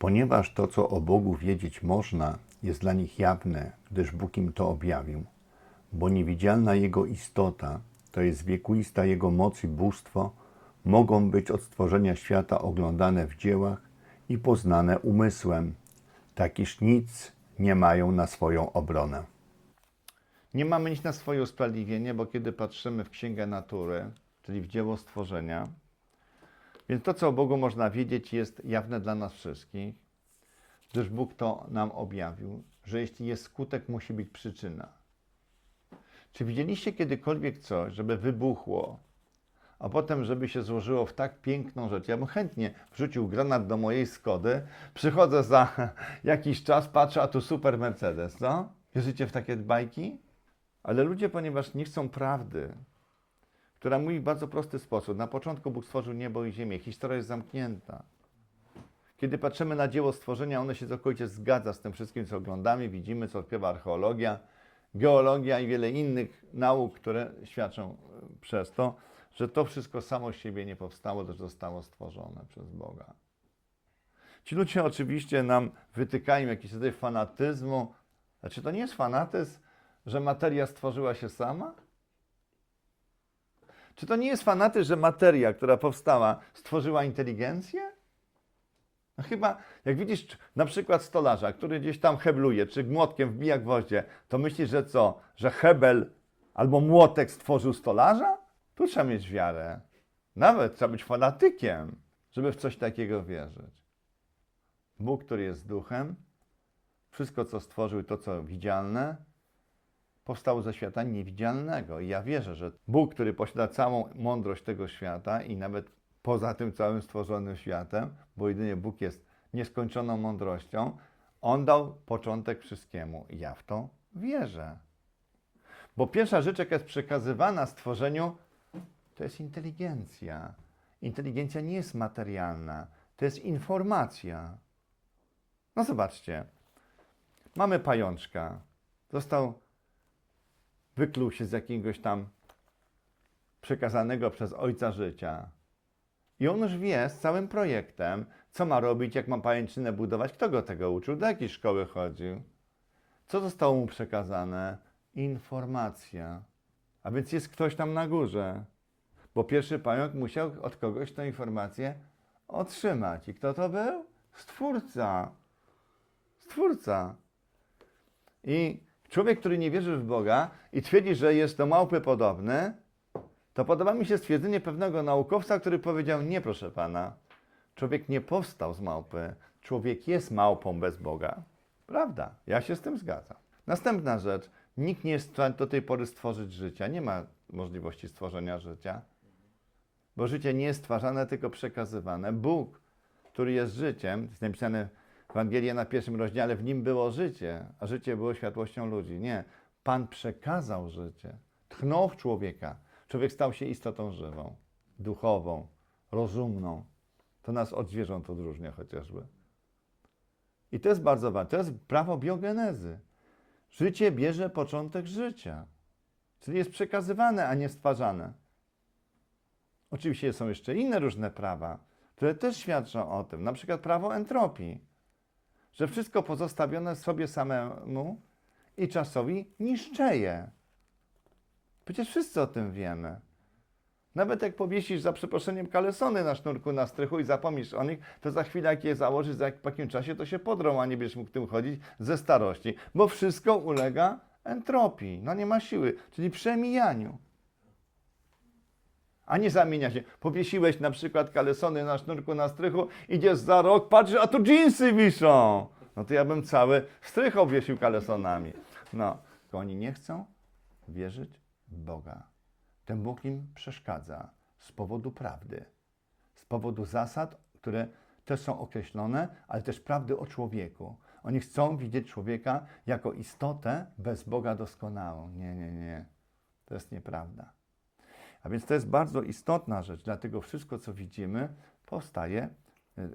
Ponieważ to, co o Bogu wiedzieć można, jest dla nich jawne, gdyż Bóg im to objawił, bo niewidzialna Jego istota, to jest wiekuista Jego moc i bóstwo, mogą być od stworzenia świata oglądane w dziełach i poznane umysłem, takiż nic nie mają na swoją obronę. Nie mamy nic na swoje usprawiedliwienie, bo kiedy patrzymy w Księgę Natury, czyli w dzieło stworzenia, więc to, co o Bogu można wiedzieć, jest jawne dla nas wszystkich, gdyż Bóg to nam objawił, że jeśli jest skutek, musi być przyczyna. Czy widzieliście kiedykolwiek coś, żeby wybuchło, a potem, żeby się złożyło w tak piękną rzecz? Ja bym chętnie wrzucił granat do mojej Skody, przychodzę za jakiś czas, patrzę, a tu super Mercedes, co? Wierzycie w takie bajki? Ale ludzie, ponieważ nie chcą prawdy, która mówi w bardzo prosty sposób. Na początku Bóg stworzył niebo i ziemię. Historia jest zamknięta. Kiedy patrzymy na dzieło stworzenia, ono się całkowicie zgadza z tym wszystkim, co oglądamy, widzimy, co odkrywa archeologia, geologia i wiele innych nauk, które świadczą e, przez to, że to wszystko samo z siebie nie powstało, też zostało stworzone przez Boga. Ci ludzie oczywiście nam wytykają jakiś rodzaj fanatyzmu. Znaczy, to nie jest fanatyzm, że materia stworzyła się sama? Czy to nie jest fanatyzm, że materia, która powstała, stworzyła inteligencję? No chyba, jak widzisz na przykład stolarza, który gdzieś tam hebluje, czy młotkiem wbija gwoździe, to myślisz, że co? Że hebel albo młotek stworzył stolarza? Tu trzeba mieć wiarę. Nawet trzeba być fanatykiem, żeby w coś takiego wierzyć. Bóg, który jest duchem, wszystko, co stworzył, to, co widzialne, powstało ze świata niewidzialnego. I ja wierzę, że Bóg, który posiada całą mądrość tego świata i nawet poza tym całym stworzonym światem, bo jedynie Bóg jest nieskończoną mądrością, On dał początek wszystkiemu. Ja w to wierzę. Bo pierwsza rzecz, jaka jest przekazywana stworzeniu, to jest inteligencja. Inteligencja nie jest materialna, to jest informacja. No zobaczcie, mamy pajączka. Został wykluł się z jakiegoś tam przekazanego przez ojca życia. I on już wie z całym projektem, co ma robić, jak ma pajęczynę budować, kto go tego uczył, do jakiej szkoły chodził. Co zostało mu przekazane? Informacja. A więc jest ktoś tam na górze. Bo pierwszy pająk musiał od kogoś tę informację otrzymać. I kto to był? Stwórca. Stwórca. I człowiek, który nie wierzy w Boga i twierdzi, że jest do małpy podobny, to podoba mi się stwierdzenie pewnego naukowca, który powiedział: Nie, proszę pana, człowiek nie powstał z małpy, człowiek jest małpą bez Boga. Prawda, ja się z tym zgadzam. Następna rzecz: nikt nie jest w stanie do tej pory stworzyć życia, nie ma możliwości stworzenia życia, bo życie nie jest stwarzane, tylko przekazywane. Bóg, który jest życiem, jest napisane w Ewangelii na pierwszym rozdziale, w nim było życie, a życie było światłością ludzi. Nie, Pan przekazał życie, tchnął w człowieka. Człowiek stał się istotą żywą, duchową, rozumną. To nas od zwierząt odróżnia chociażby. I to jest bardzo ważne. To jest prawo biogenezy. Życie bierze początek życia. Czyli jest przekazywane, a nie stwarzane. Oczywiście są jeszcze inne różne prawa, które też świadczą o tym. Na przykład prawo entropii, że wszystko pozostawione sobie samemu i czasowi niszczeje. Przecież wszyscy o tym wiemy. Nawet jak powiesisz za przeproszeniem kalesony na sznurku na strychu i zapomnisz o nich, to za chwilę jak je założysz, za jakim czasie to się podrą, a nie będziesz mógł tym chodzić ze starości. Bo wszystko ulega entropii. No nie ma siły, czyli przemijaniu. A nie zamienia się. Powiesiłeś na przykład kalesony na sznurku na strychu, idziesz za rok, patrzysz, a tu dżinsy wiszą. No to ja bym cały strych obwiesił kalesonami. No, tylko oni nie chcą wierzyć w Boga. Ten Bóg im przeszkadza z powodu prawdy, z powodu zasad, które też są określone, ale też prawdy o człowieku. Oni chcą widzieć człowieka jako istotę bez Boga doskonałą. Nie, nie, nie. To jest nieprawda. A więc to jest bardzo istotna rzecz, dlatego wszystko, co widzimy, powstaje e,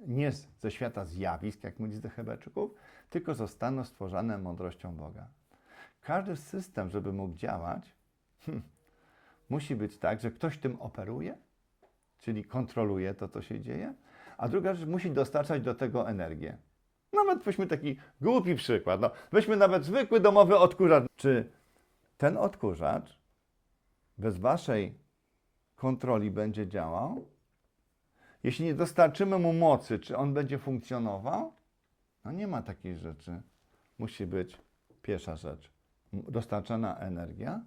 nie ze świata zjawisk, jak mówi z Hebeczków, tylko zostaną stworzone mądrością Boga. Każdy system, żeby mógł działać, hmm, musi być tak, że ktoś tym operuje, czyli kontroluje to, co się dzieje, a druga rzecz musi dostarczać do tego energię. Nawet weźmy taki głupi przykład. No, weźmy nawet zwykły domowy odkurzacz. Czy ten odkurzacz bez waszej kontroli będzie działał? Jeśli nie dostarczymy mu mocy, czy on będzie funkcjonował? No nie ma takiej rzeczy. Musi być pierwsza rzecz. Dostarczana energia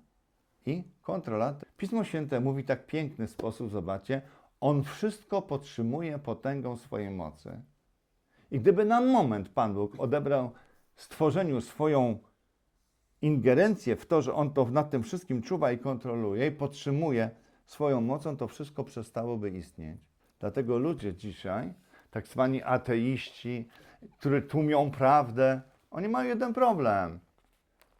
i kontrola. Pismo Święte mówi tak piękny sposób, zobaczcie, on wszystko podtrzymuje potęgą swojej mocy. I gdyby na moment Pan Bóg odebrał stworzeniu swoją ingerencję w to, że on to nad tym wszystkim czuwa i kontroluje i podtrzymuje swoją mocą, to wszystko przestałoby istnieć. Dlatego ludzie dzisiaj, tak zwani ateiści, którzy tłumią prawdę, oni mają jeden problem.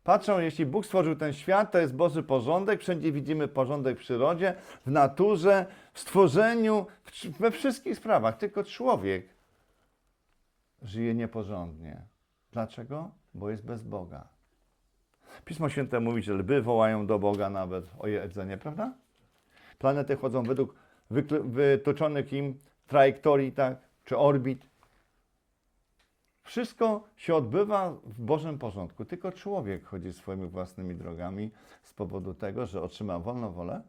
Patrzą, jeśli Bóg stworzył ten świat, to jest Boży porządek, wszędzie widzimy porządek w przyrodzie, w naturze, w stworzeniu, we wszystkich sprawach. Tylko człowiek żyje nieporządnie. Dlaczego? Bo jest bez Boga. Pismo Święte mówi, że lwy wołają do Boga nawet o jedzenie, prawda? Planety chodzą według wytoczonych im trajektorii, tak? Czy orbit. Wszystko się odbywa w Bożym porządku, tylko człowiek chodzi swoimi własnymi drogami z powodu tego, że otrzymał wolną wolę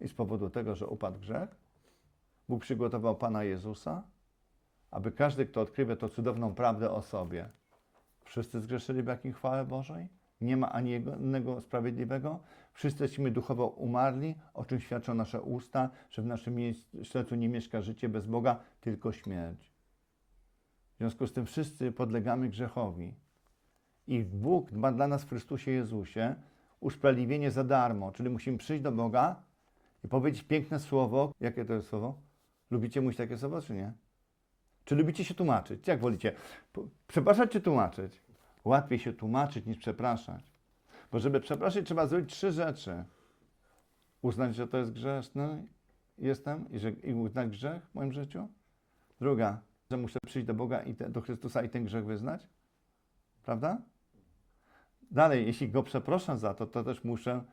i z powodu tego, że upadł grzech. Bóg przygotował Pana Jezusa, aby każdy, kto odkrywa tę cudowną prawdę o sobie, wszyscy zgrzeszyli brakiem chwały Bożej, nie ma ani jednego sprawiedliwego, wszyscy jesteśmy duchowo umarli, o czym świadczą nasze usta, że w naszym sercu nie mieszka życie bez Boga, tylko śmierć. W związku z tym wszyscy podlegamy grzechowi. I Bóg ma dla nas w Chrystusie Jezusie usprawiedliwienie za darmo, czyli musimy przyjść do Boga i powiedzieć piękne słowo. Jakie to jest słowo? Lubicie mówić takie słowo, czy nie? Czy lubicie się tłumaczyć? Jak wolicie? Przepraszać czy tłumaczyć? Łatwiej się tłumaczyć niż przepraszać. Bo żeby przepraszać, trzeba zrobić trzy rzeczy. Uznać, że to jest grzeszny jestem i, że, i uznać grzech w moim życiu. Druga, że muszę przyjść do Boga i te, do Chrystusa i ten grzech wyznać. Prawda? Dalej, jeśli Go przeproszę za to, to też muszę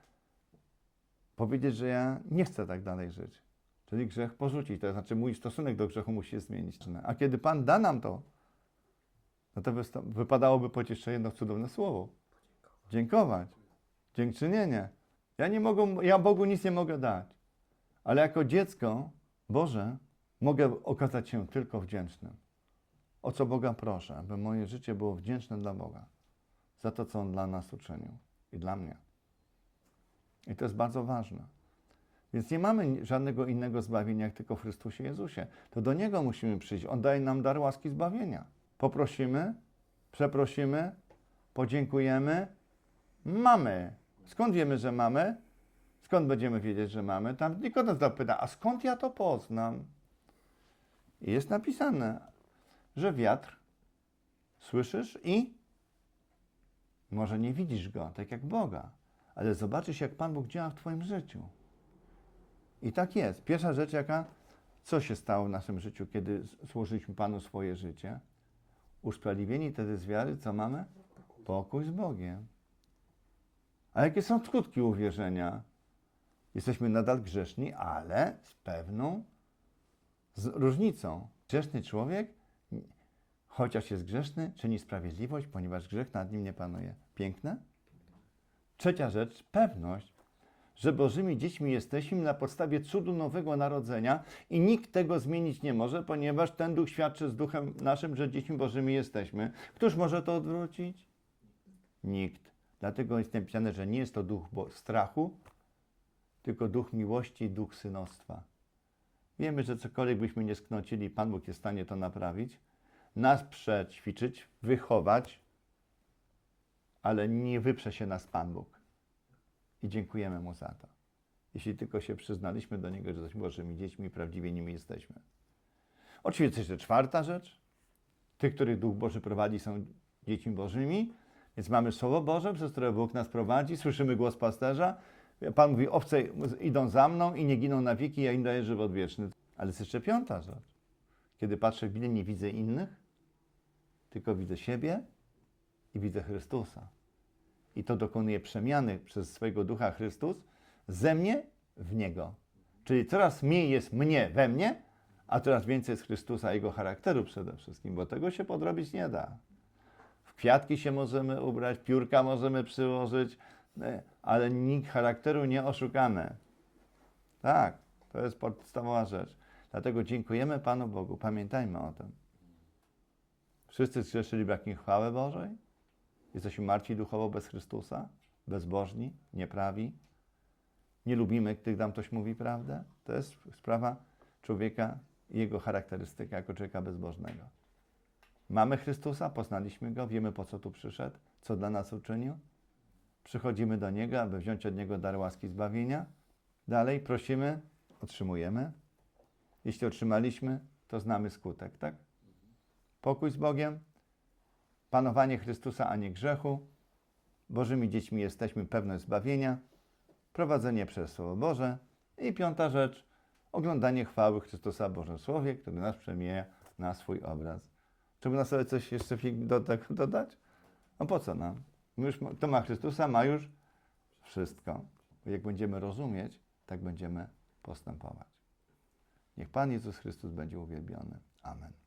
powiedzieć, że ja nie chcę tak dalej żyć. Czyli grzech porzucić. To znaczy mój stosunek do grzechu musi się zmienić. A kiedy Pan da nam to, no to wypadałoby powiedzieć jeszcze jedno cudowne słowo. Dziękować. Dziękczynienie. Ja nie mogę, ja Bogu nic nie mogę dać. Ale jako dziecko Boże mogę okazać się tylko wdzięcznym. O co Boga proszę, aby moje życie było wdzięczne dla Boga. Za to, co On dla nas uczynił. I dla mnie. I to jest bardzo ważne. Więc nie mamy żadnego innego zbawienia, jak tylko w Chrystusie Jezusie. To do Niego musimy przyjść. On daje nam dar łaski zbawienia. Poprosimy, przeprosimy, podziękujemy. Mamy. Skąd wiemy, że mamy? Skąd będziemy wiedzieć, że mamy? Tam Nikodem zapyta, a skąd ja to poznam? I jest napisane, że wiatr słyszysz i może nie widzisz go, tak jak Boga, ale zobaczysz, jak Pan Bóg działa w Twoim życiu. I tak jest. Pierwsza rzecz, jaka, co się stało w naszym życiu, kiedy służyliśmy Panu swoje życie? Usprawiedliwieni wtedy z wiary, co mamy? Pokój z Bogiem. A jakie są skutki uwierzenia? Jesteśmy nadal grzeszni, ale z pewną z różnicą. Grzeszny człowiek, chociaż jest grzeszny, czyni sprawiedliwość, ponieważ grzech nad nim nie panuje. Piękne? Trzecia rzecz, pewność, że Bożymi dziećmi jesteśmy na podstawie cudu nowego narodzenia i nikt tego zmienić nie może, ponieważ ten duch świadczy z duchem naszym, że dziećmi Bożymi jesteśmy. Któż może to odwrócić? Nikt. Dlatego jest napisane, że nie jest to duch strachu, tylko duch miłości i duch synostwa. Wiemy, że cokolwiek byśmy nie sknocili, Pan Bóg jest w stanie to naprawić, nas przećwiczyć, wychować, ale nie wyprze się nas Pan Bóg. I dziękujemy Mu za to. Jeśli tylko się przyznaliśmy do Niego, że jesteśmy Bożymi dziećmi i prawdziwie nimi jesteśmy. Oczywiście jeszcze czwarta rzecz. Tych, których Duch Boży prowadzi, są dziećmi Bożymi, więc mamy Słowo Boże, przez które Bóg nas prowadzi, słyszymy głos pasterza. Pan mówi, owce idą za mną i nie giną na wieki, ja im daję żywot wieczny. Ale jest jeszcze piąta rzecz. Kiedy patrzę w Biblię, nie widzę innych, tylko widzę siebie i widzę Chrystusa. I to dokonuje przemiany przez swojego ducha Chrystus ze mnie w Niego. Czyli coraz mniej jest mnie we mnie, a coraz więcej z Chrystusa, Jego charakteru przede wszystkim, bo tego się podrobić nie da. W kwiatki się możemy ubrać, piórka możemy przyłożyć, nie, ale nikt charakteru nie oszukane. Tak, to jest podstawowa rzecz. Dlatego dziękujemy Panu Bogu, pamiętajmy o tym. Wszyscy zgrzeszyli brakiem chwały Bożej. Jesteśmy martwi duchowo bez Chrystusa, bezbożni, nieprawi. Nie lubimy, gdy nam ktoś mówi prawdę. To jest sprawa człowieka i jego charakterystyka jako człowieka bezbożnego. Mamy Chrystusa, poznaliśmy Go, wiemy po co tu przyszedł, co dla nas uczynił. Przychodzimy do Niego, aby wziąć od Niego dar łaski zbawienia. Dalej prosimy, otrzymujemy. Jeśli otrzymaliśmy, to znamy skutek, tak? Pokój z Bogiem, panowanie Chrystusa, a nie grzechu. Bożymi dziećmi jesteśmy, pewność zbawienia, prowadzenie przez Słowo Boże. I piąta rzecz, oglądanie chwały Chrystusa Bożym Słowie, który nas przemija na swój obraz. Czy można sobie coś jeszcze do tego dodać? No po co nam? Już, kto ma Chrystusa, ma już wszystko. Jak będziemy rozumieć, tak będziemy postępować. Niech Pan Jezus Chrystus będzie uwielbiony. Amen.